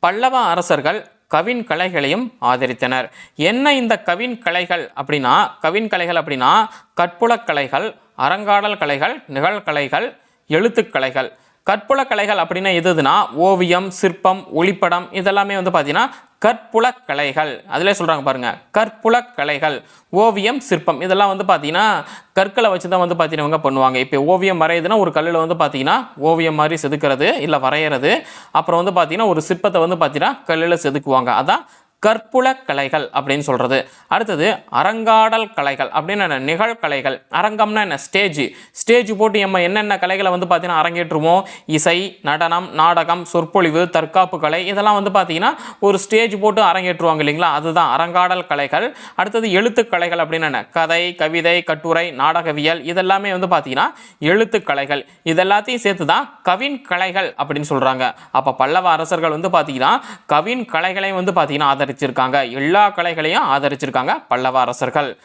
பல்லவ அரசர்கள் கவின் கலைகளையும் ஆதரித்தனர். என்ன இந்த கவின் கலைகள் அப்படின்னா கவின் கலைகள் அப்படின்னா கற்புலக் கலைகள் கலைகள் நிகழ்கலைகள் எழுத்துக்கலைகள் கற்புலக் கலைகள் அப்படின்னா எதுனா ஓவியம் சிற்பம் ஒளிப்படம் இதெல்லாமே வந்து பார்த்திங்கன்னா கற்புலக் கலைகள் அதிலே சொல்கிறாங்க பாருங்கள் கற்புலக் கலைகள் ஓவியம் சிற்பம். இதெல்லாம் வந்து பார்த்தீங்கன்னா கற்களை வச்சு தான் வந்து பார்த்தீங்கன்னா பண்ணுவாங்க. இப்போ ஓவியம் வரையுதுன்னா ஒரு கல்லில் வந்து பார்த்தீங்கன்னா ஓவியம் மாதிரி செதுக்கிறது இல்லை வரைகிறது அப்புறம் வந்து பார்த்தீங்கன்னா ஒரு சிற்பத்தை வந்து பார்த்தீங்கன்னா கல்லில் செதுக்குவாங்க. அதான் கற்புல கலைகள் அப்படின்னு சொல்கிறது அடுத்தது அரங்காடல் கலைகள். அப்படின்னு என்ன நிகழ்கலைகள். அரங்கம்னா என்ன? ஸ்டேஜ். ஸ்டேஜ் போட்டு நம்ம என்னென்ன கலைகளை வந்து பார்த்தீங்கன்னா அரங்கேற்றுவோம். இசை நடனம் நாடகம் சொற்பொழிவு தற்காப்பு கலை இதெல்லாம் வந்து பார்த்தீங்கன்னா ஒரு ஸ்டேஜ் போட்டு அரங்கேற்றுவாங்க இல்லைங்களா? அதுதான் அரங்காடல் கலைகள். அடுத்தது எழுத்துக்கலைகள் அப்படின்னு என்ன? கதை கவிதை கட்டுரை நாடகவியல் இதெல்லாமே வந்து பார்த்தீங்கன்னா எழுத்துக்கலைகள் இதெல்லாத்தையும் சேர்த்து தான் கவின் கலைகள் அப்படின்னு சொல்கிறாங்க அப்போ பல்லவ அரசர்கள் வந்து பார்த்தீங்கன்னா கவின் கலைகளையும் வந்து பார்த்தீங்கன்னா ஆதரிச்சிருக்காங்க. எல்லா கலைகளையும் ஆதரிச்சிருக்காங்க பல்லவ அரசர்கள்.